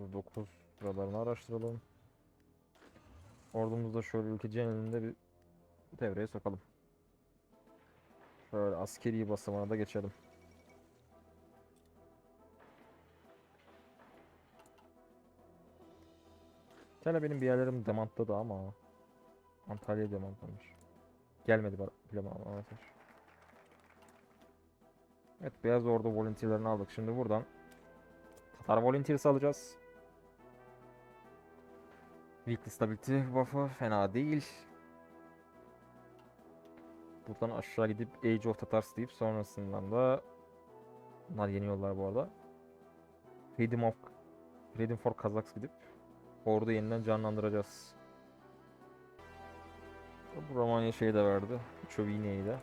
39 sıralarını araştıralım. Ordumuzda şöyle ülke genelinde bir devreye sokalım. Şöyle askeri basamağına da geçelim. Tele benim bir yerlerim demantladı ama Antalya demantlamış. Gelmedi bile maalesef. Evet Beyaz Ordu volunteerlerini aldık. Şimdi buradan Tatar volunteers alacağız. Weekly stability buff'ı fena değil. Buradan aşağı gidip Age of Tatars deyip sonrasından da bunlar yeni yollar bu arada. Freedom of Freedom for Kazakhs gidip ordu yeniden canlandıracağız. Bu Romanya şeyi de verdi. Çovine'yi de.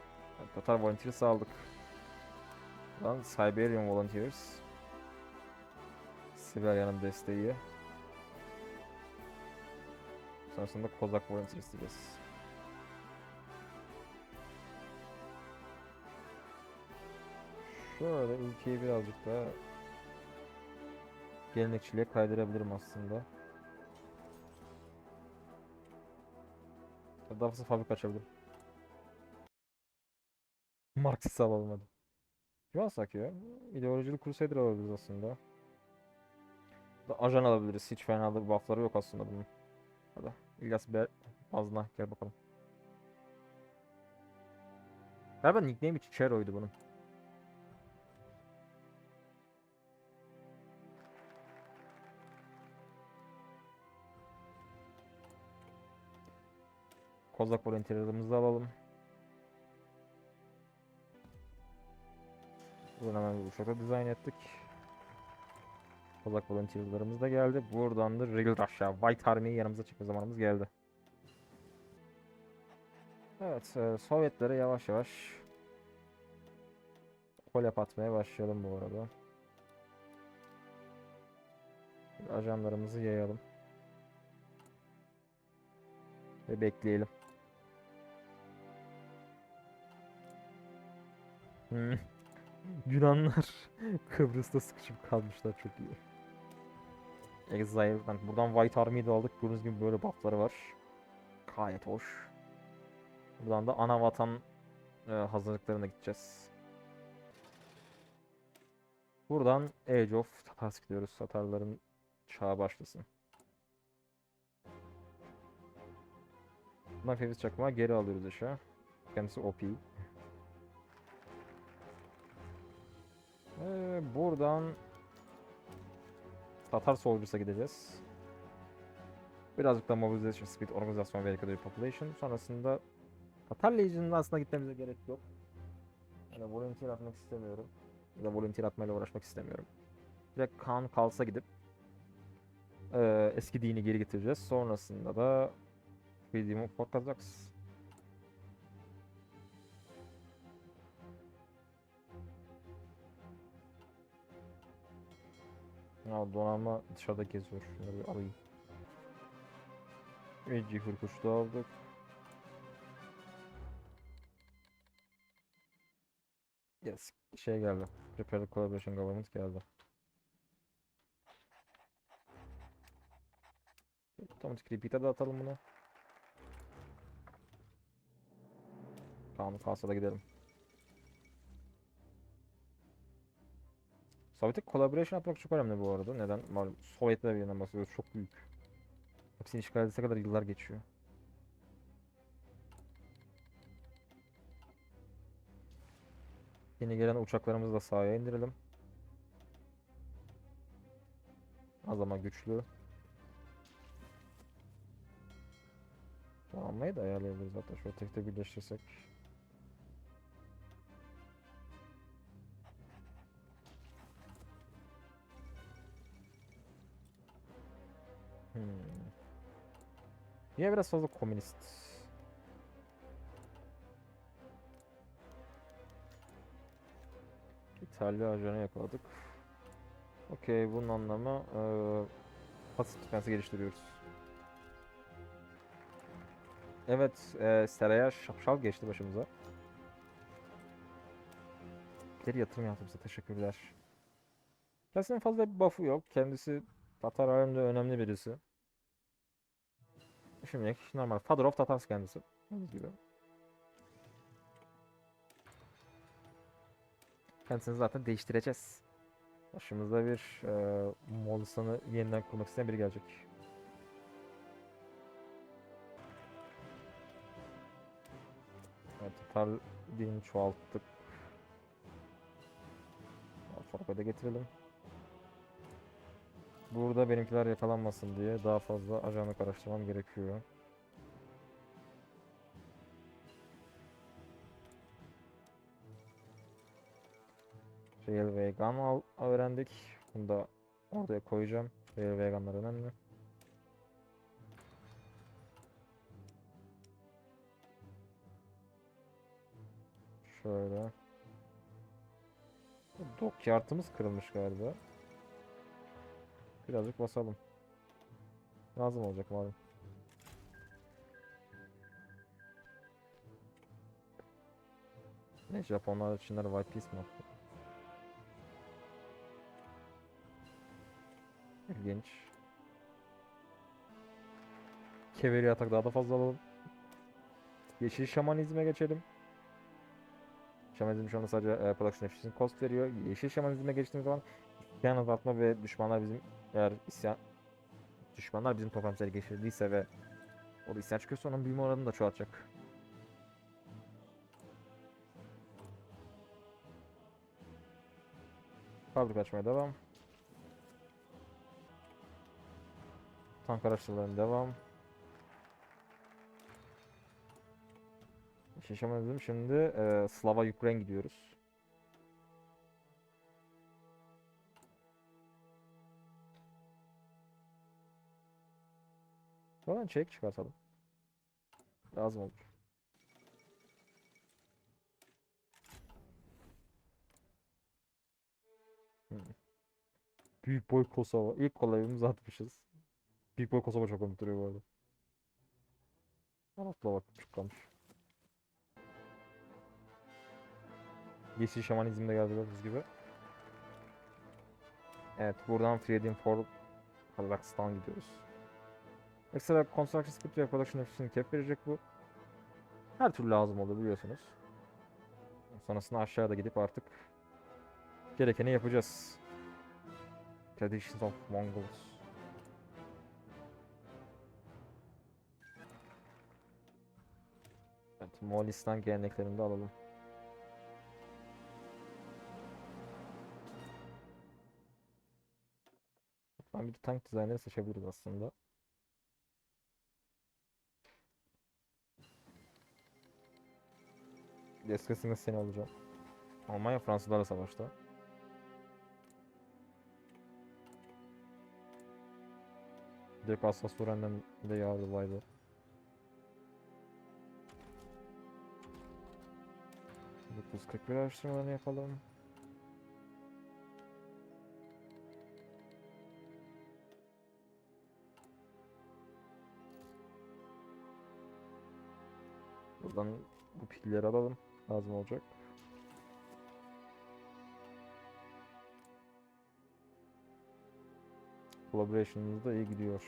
Tatar Volunteers aldık. Buradan Siberian Volunteers. Siberya'nın desteği. Sonrasında Kozak Volunteers diyeceğiz. Şöyle ülkeyi birazcık daha gelenekçiliğe kaydırabilirim aslında. Daha fazla fabrika açabilirim. Marksist alalım hadi. Kim alsak ya? İdeolojili Crusader alabiliriz aslında. Da ajan alabiliriz. Hiç fena da buffları yok aslında bunun. Hadi. İlyas Be Bazna gel bakalım. Galiba nickname Chichero'ydu bunun. Kozak volunteer'ımızı alalım. Buradan hemen bir uçakta dizayn ettik. Kozak volunteer'larımız da geldi. Buradan da Regal Rush'a, White Army'yi yanımıza çekme zamanımız geldi. Evet, e, Sovyetlere yavaş yavaş kolep atmaya başlayalım bu arada. Ajanlarımızı yayalım. Ve bekleyelim. Hmm. Yunanlar Kıbrıs'ta sıkışıp kalmışlar çok iyi. Exile, ben buradan White Army'yi de aldık. Gördüğünüz gibi böyle buffları var. Gayet hoş. Buradan da ana vatan e, hazırlıklarına gideceğiz. Buradan Age of Tatars gidiyoruz. Tatarların çağı başlasın. Bundan Fevzi Çakmağı geri alıyoruz aşağı. Kendisi OP. Ee, buradan Tatar Soldiers'a gideceğiz. Birazcık da Mobilization Speed, Organizasyon ve Recovery Population. Sonrasında Tatar Legion'ın aslında gitmemize gerek yok. Yani volunteer atmak istemiyorum. Ya da volunteer atmayla uğraşmak istemiyorum. Direkt Kaan Kals'a gidip eee, eski dini geri getireceğiz. Sonrasında da of Fort Kazakhs. Ya donanma dışarıda geziyor. Şunları bir alayım. Eci hırkuşlu aldık. Yes. Şey geldi. Prepare Collaboration Government geldi. Otomatik repeat'e de atalım bunu. Tamam kalsa da gidelim. Sovyetik collaboration atmak çok önemli bu arada. Neden? Malum Sovyetler Birliği'nden bahsediyoruz. Çok büyük. Hepsini işgal edilse kadar yıllar geçiyor. Yeni gelen uçaklarımızı da sahaya indirelim. Az ama güçlü. Donanmayı da ayarlayabiliriz hatta şöyle tek tek birleştirsek. Niye biraz fazla komünist? İtalya ajanı yakaladık. Okey bunun anlamı eee pasif defensi geliştiriyoruz. Evet, eee Seraya şapşal geçti başımıza. Geri yatırım yaptı bize, teşekkürler. Kendisinin fazla bir buff'u yok. Kendisi Tatar alemde önemli birisi. Şimdilik normal. Father of Tatars kendisi. Gibi. Kendisini zaten değiştireceğiz. Başımızda bir e, Moğolistan'ı yeniden kurmak isteyen biri gelecek. Evet, Tatar dilini çoğalttık. Alfabe'de getirelim. Burada benimkiler yakalanmasın diye daha fazla ajanlık araştırmam gerekiyor. Railway Gun öğrendik. Bunu da oraya koyacağım. Railway Gun'lar önemli. Şöyle. Dockyard'ımız kırılmış galiba. Birazcık basalım. Lazım olacak malum. Ne Japonlar Çinler White Piece mi? İlginç. Keveri atak daha da fazla alalım. Yeşil şamanizme geçelim. Şamanizm şu anda sadece e, production efficiency cost veriyor. Yeşil şamanizme geçtiğimiz zaman isyan azaltma ve düşmanlar bizim eğer isyan düşmanlar bizim toplamsları geçirdiyse ve o da isyan çıkıyorsa onun büyüme oranını da çoğaltacak. Fabrika açmaya devam. Tank araçlarına devam. Şaşamadım şimdi e, Slava Ukrayna gidiyoruz. Falan çek çıkartalım. Lazım olur. Hmm. Büyük boy Kosova. İlk kolayımızı atmışız. Büyük boy Kosova çok komik duruyor bu arada. Anasla bak çıkmış. Yeşil şamanizm de geldi gördüğünüz gibi. Evet buradan Freedom for Kazakhstan gidiyoruz. Ekstra Construction Speed ve Production Efficiency cap verecek bu. Her türlü lazım olur biliyorsunuz. Sonrasında aşağıda gidip artık gerekeni yapacağız. Traditions of Mongols. Evet, Moğolistan geleneklerini de alalım. Ben bir tank dizayneri seçebiliriz aslında. Eskisinde seni alacağım. Almanya Fransızlarla savaşta. Direkt Alsace-Lorraine'den de. Dokuz kırk bir araştırmalarını yapalım. Buradan bu pilleri alalım. Lazım olacak. Collaboration'ımız da iyi gidiyor.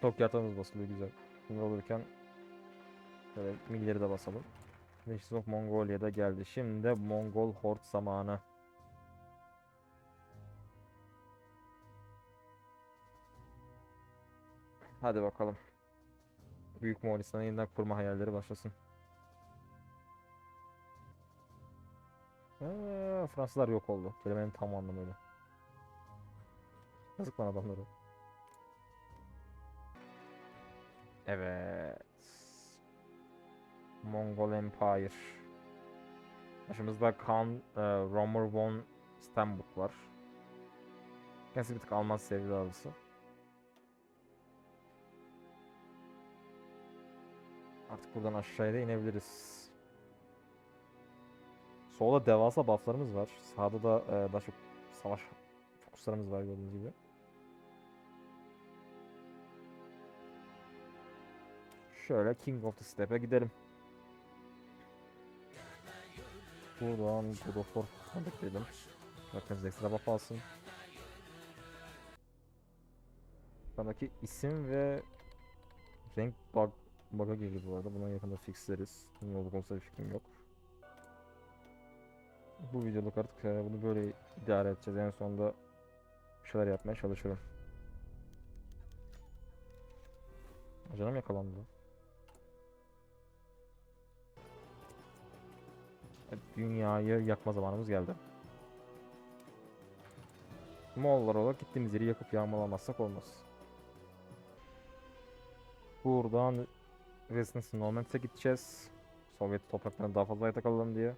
Tokyatamız basılıyor güzel. Şimdi olurken milleri de basalım. Nations of Mongolia'da geldi. Şimdi de Mongol Horde zamanı. Hadi bakalım. Büyük Moğolistan'ı yeniden kurma hayalleri başlasın. Ee, Fransızlar yok oldu. Kelimenin tam anlamıyla. Yazık lan adamları. Evet. Mongol Empire. Başımızda Khan e, Rommel von Stenbock var. Kendisi bir tık Alman sevdalısı. Artık buradan aşağıya da inebiliriz. Solda devasa bufflarımız var. Sağda da e, daha çok savaş fokuslarımız var gördüğünüz gibi. Şöyle King of the Step'e gidelim. Buradan God of War bekleyelim. Bakınız ekstra buff alsın. Buradaki isim ve renk bug bug'a girdi bu arada. Buna yakında fixleriz. Ne oldu konusunda bir fikrim yok. Bu videoluk artık e, bunu böyle idare edeceğiz. En sonunda bir şeyler yapmaya çalışırım. Canım yakalandı. Dünyayı yakma zamanımız geldi. Moğollar olarak gittiğimiz yeri yakıp yağmalamazsak olmaz. Buradan Resistance Nomads'e gideceğiz. Sovyet topraklarına daha fazla yatak alalım diye.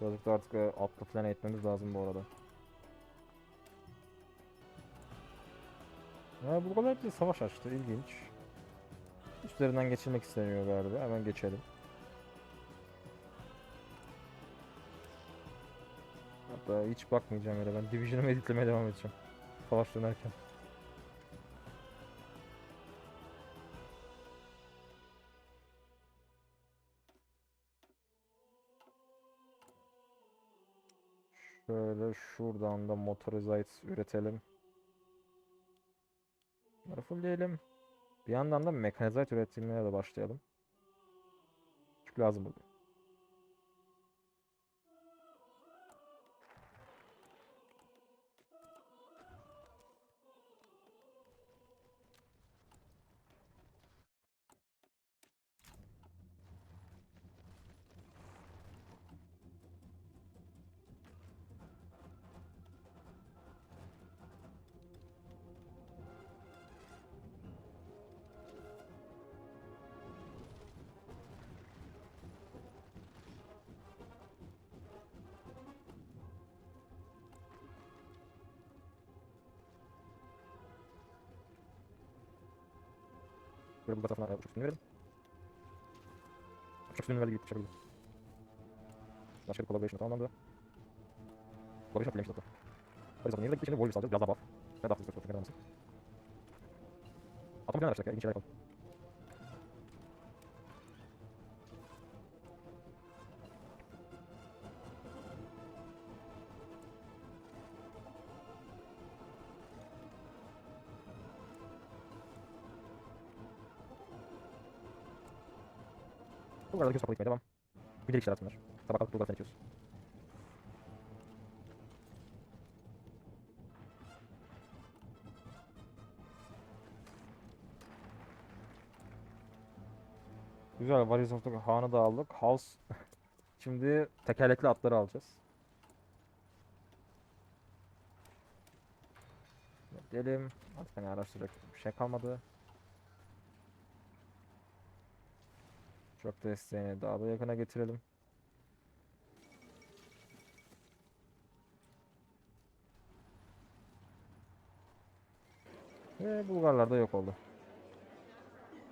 Birazcık da artık e, atlı falan etmemiz lazım bu arada. Ya bu kadar bir savaş açtı ilginç. Üstlerinden geçilmek isteniyor galiba. Hemen geçelim. Hatta hiç bakmayacağım yere. Ben Division'ımı editlemeye devam edeceğim. Savaş dönerken. Şöyle şuradan da motorized üretelim. Bunları fullleyelim. Bir yandan da mechanized üretilmeye de başlayalım. Çünkü lazım oluyor. Böyle bu tarafına uçak üstünü verelim. Uçak üstünü verdi gitti çakalım. Başka bir collaboration tamamlandı. Collaboration atlaymış zaten. Hadi zaten yerine gitti şimdi Warriors alacağız. Biraz daha buff. Ne daha hızlı götürüyor. Tekrar almasın. Atama falan araçlar ya. İlginç şeyler yapalım. Kadar göz kapalı gitmeye devam. De işler atsınlar. Sabah kalkıp içiyoruz. Güzel. Warriors of Han'ı da aldık. House. Şimdi tekerlekli atları alacağız. Gidelim. Artık hani araştıracak bir şey kalmadı. Çok desteğini daha da yakına getirelim. Ve Bulgarlar da yok oldu.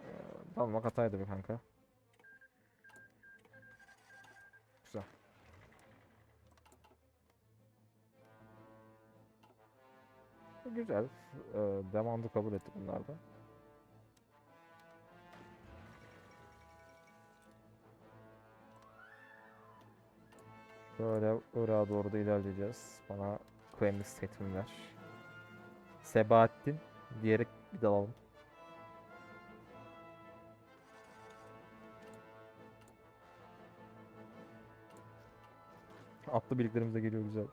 Ee, Dalmak hataydı bir kanka. Güzel. Güzel. Ee, devamlı kabul ettik bunlarda. Böyle Irak'a doğru da ilerleyeceğiz. Bana claiming statement ver. Sebahattin diyerek bir dalalım. Atlı birliklerimiz geliyor güzel.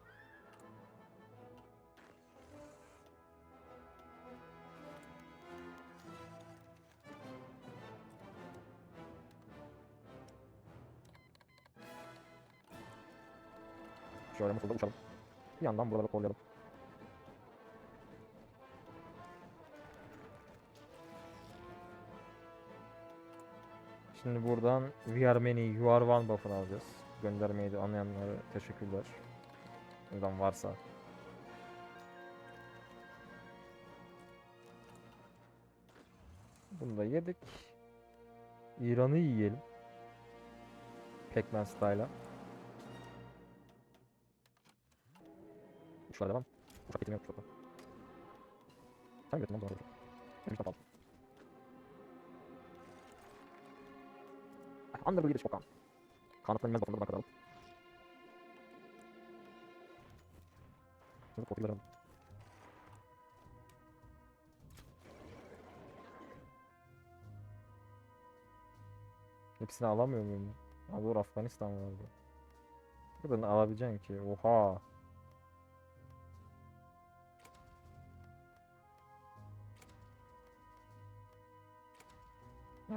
Musul'da uçalım. Bir yandan buraları kollayalım. Şimdi buradan We are many, you are one buff'ını alacağız. Göndermeyi de anlayanlara teşekkürler. Bundan varsa. Bunu da yedik. İran'ı yiyelim. Pac-Man style'a. Uçlar devam. Uçak getirmeye uçakla. Sen üretim ondan alırım. Hem kitap aldım. Under leadership of Kaan. Kaan'ın inmez bakımda buna kadar alıp. Şimdi profilleri alalım. Hepsini alamıyor muyum? Abi dur Afganistan vardı. Buradan alabileceksin ki. Oha.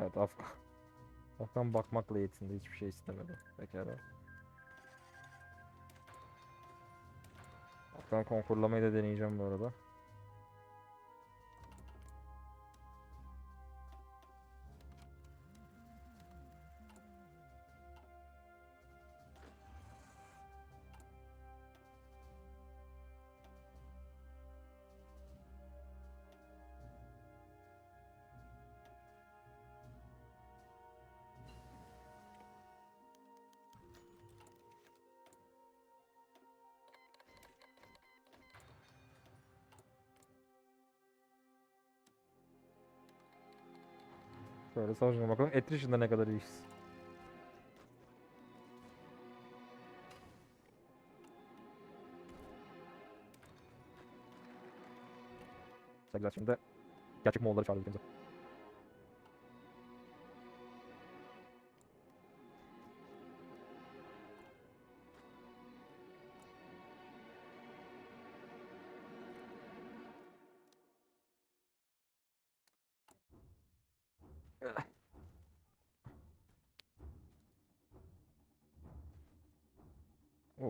Evet Afgan. Afgan bakmakla yetindi. Hiçbir şey istemedi. Pekala. Afgan konkurlamayı da deneyeceğim bu arada. Şöyle savaşına bakalım. Attrition'da ne kadar iyiyiz. Güzel şimdi gerçek Moğolları çağırdık bize.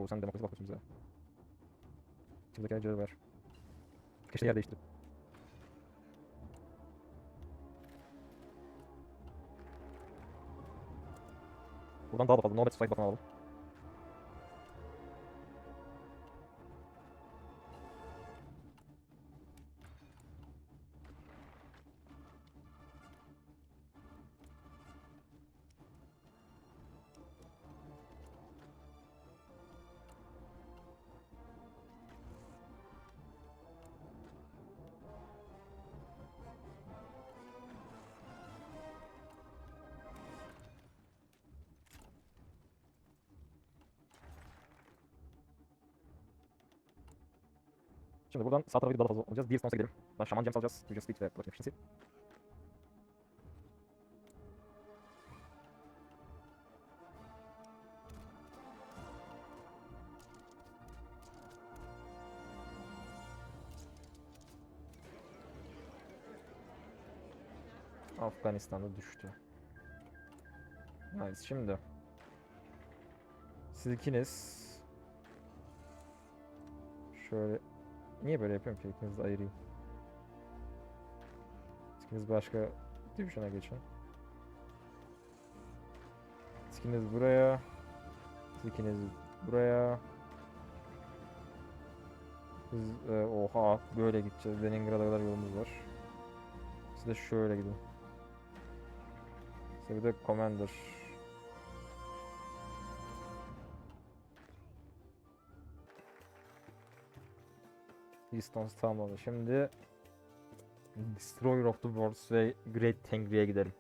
Sen demokrasi bakıyorsun bize. Şimdiki acıları ver. Keşke yer değiştirip. Buradan daha da fazla. Nomad Strike bakın alalım. Şimdi buradan sağ tarafa gidip daha da fazla olacağız. Diğer sponsa gidelim. Ben Shaman Gems alacağız. Fusion Speed ve Production Efficiency. Afganistan'da düştü. Nice. Şimdi siz ikiniz şöyle niye böyle yapıyorum ki ikinizi ayırayım. İkiniz başka division'a geçin. İkiniz buraya. İkiniz buraya. Biz e, oha böyle gideceğiz. Leningrad'a kadar yolumuz var. Siz de şöyle gidin. Size bir de Commander. Distance tamamladı. Şimdi Destroyer of the Worlds ve Great Tengri'ye gidelim.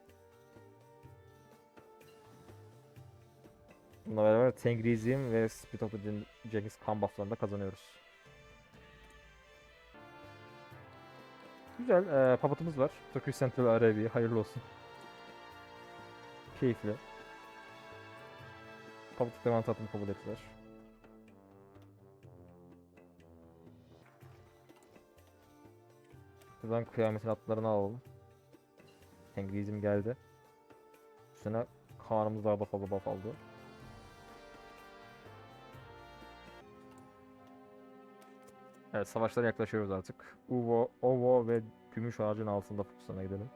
Bununla beraber Tengrizm ve Spit of the Jenkins Khan bufflarını da kazanıyoruz. Güzel. E, Puppet'ımız var. Tokyo Central Arabia. Hayırlı olsun. Keyifli. Puppet devam tatımı kabul ettiler. Buradan kıyametin atlarını alalım. Tengrizm geldi. Üstüne Kaan'ımız daha buff aldı. Evet savaşlara yaklaşıyoruz artık. Uvo, Ovo ve Gümüş Ağacın altında fokusuna gidelim.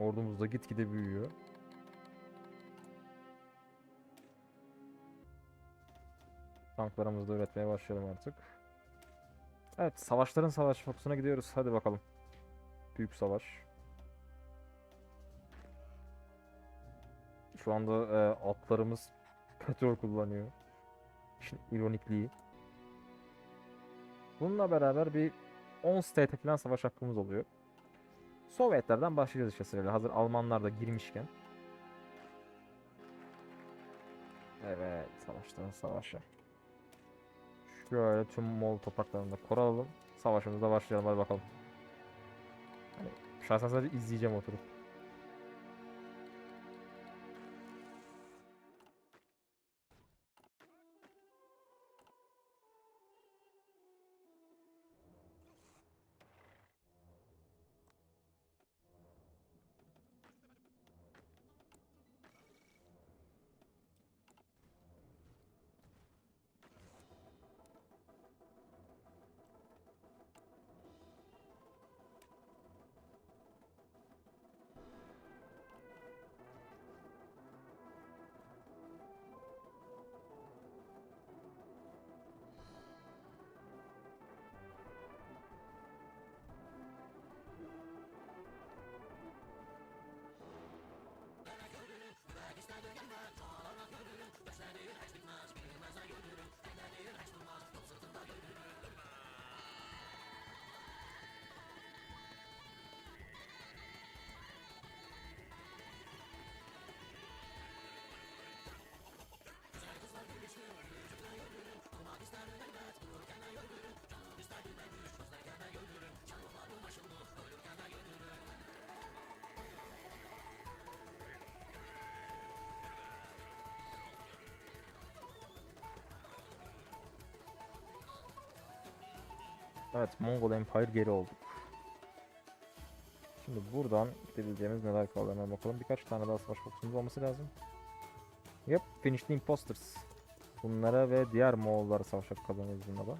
Ordumuz da gitgide büyüyor. Tanklarımızı da üretmeye başlayalım artık. Evet, savaşların savaş fokusuna gidiyoruz. Hadi bakalım. Büyük savaş. Şu anda e, atlarımız petrol kullanıyor. İşin ironikliği. Bununla beraber bir 10 state falan savaş hakkımız oluyor. Sovyetlerden başlayacağız işte sırayla. Hazır Almanlar da girmişken. Evet, savaştan savaşa. Şöyle tüm Moğol topraklarını da koralım. Savaşımıza başlayalım hadi bakalım. Hani şahsen sadece izleyeceğim oturup. Evet, Mongol Empire geri olduk. Şimdi buradan gidebileceğimiz neler kaldı hemen bakalım. Birkaç tane daha savaş boksumuz olması lazım. Yep, Finish the Imposters. Bunlara ve diğer Moğollara savaş hakkı kazanıyoruz bununla da.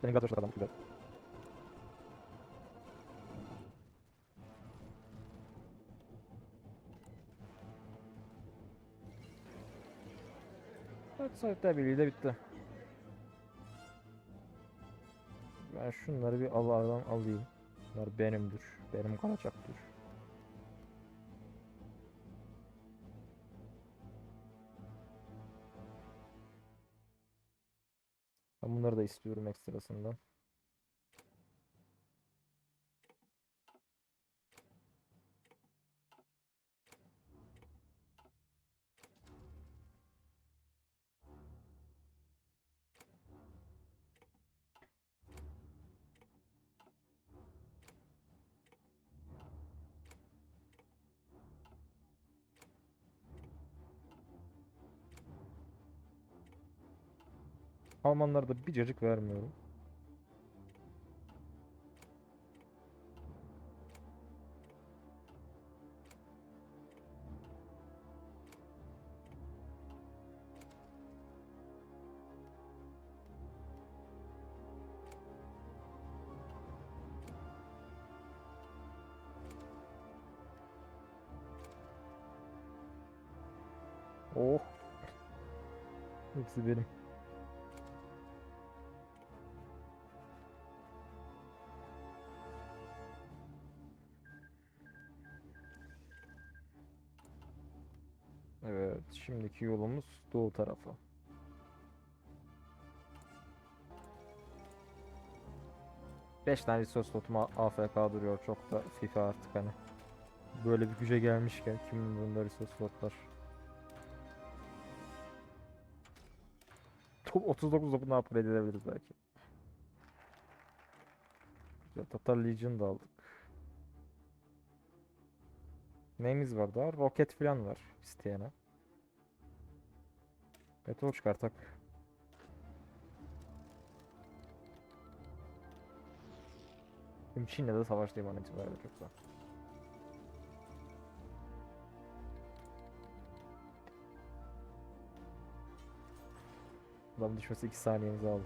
Senin gaz adam güzel. Evet, Sovyetler Birliği de bitti. Ben şunları bir Allah'dan alayım. Bunlar benimdir. Benim kalacaktır. İstiyorum ekstrasından. Almanlara da bir cacık vermiyorum. Oh. Hepsi benim. Evet, şimdiki yolumuz doğu tarafa. Beş tane resource slotum A- AFK duruyor. Çok da FIFA artık hani. Böyle bir güce gelmişken kimin bunda resource slotlar. top 39 topunu upgrade edebiliriz belki. Güzel, Tatar Legion da aldık. Neyimiz var daha? Roket falan var isteyene. Petrol çıkartak. Şimdi Çin'le de savaştayım an itibariyle çok zor. Adam düşmesi 2 saniyemizi aldı.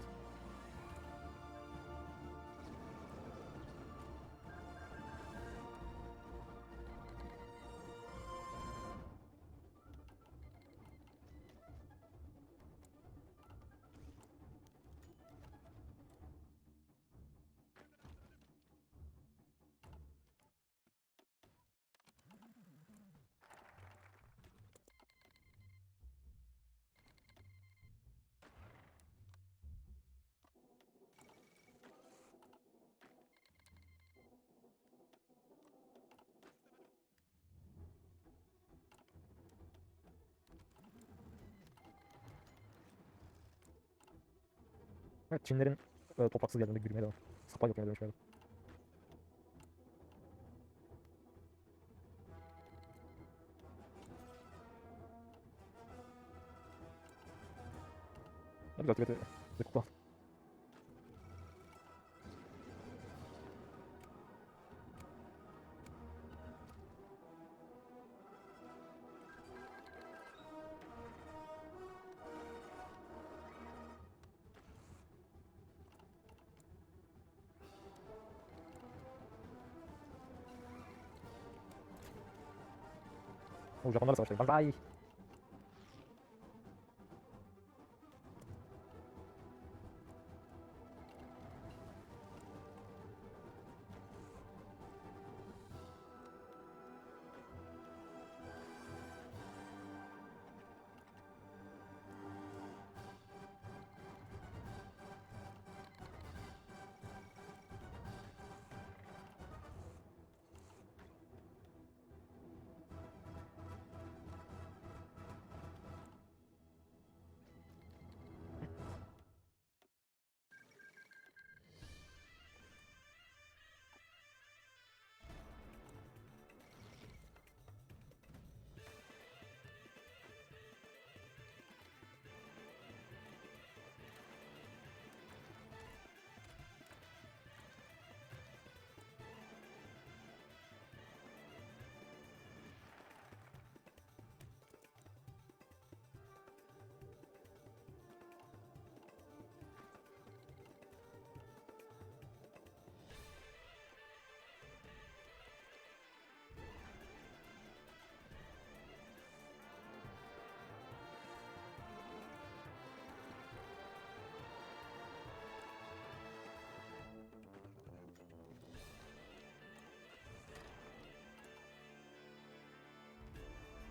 Çinlerin e, topraksız geldiğinde gülmeye devam. Sapan yapmaya demiş galiba. Hadi götür götür. Hadi kullan. Japonlarla savaştayım. Bye.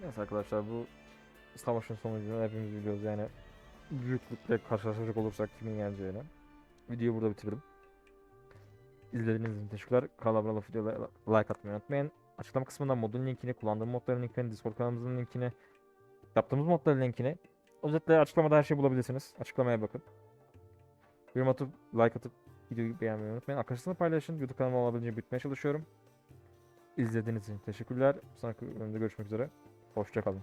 Neyse arkadaşlar bu savaşın sonucunu hepimiz biliyoruz yani büyüklükle karşılaşacak olursak kimin yeneceğini. Videoyu burada bitiririm. İzlediğiniz için teşekkürler. Kanala abone olup videoya like atmayı unutmayın. Açıklama kısmından modun linkini, kullandığım modların linkini, Discord kanalımızın linkini, yaptığımız modların linkini. Özetle açıklamada her şeyi bulabilirsiniz. Açıklamaya bakın. Yorum atıp, like atıp videoyu beğenmeyi unutmayın. Arkadaşlarınızla paylaşın. YouTube kanalıma olabildiğince büyütmeye çalışıyorum. İzlediğiniz için teşekkürler. Sonraki bölümde görüşmek üzere. Hoşçakalın.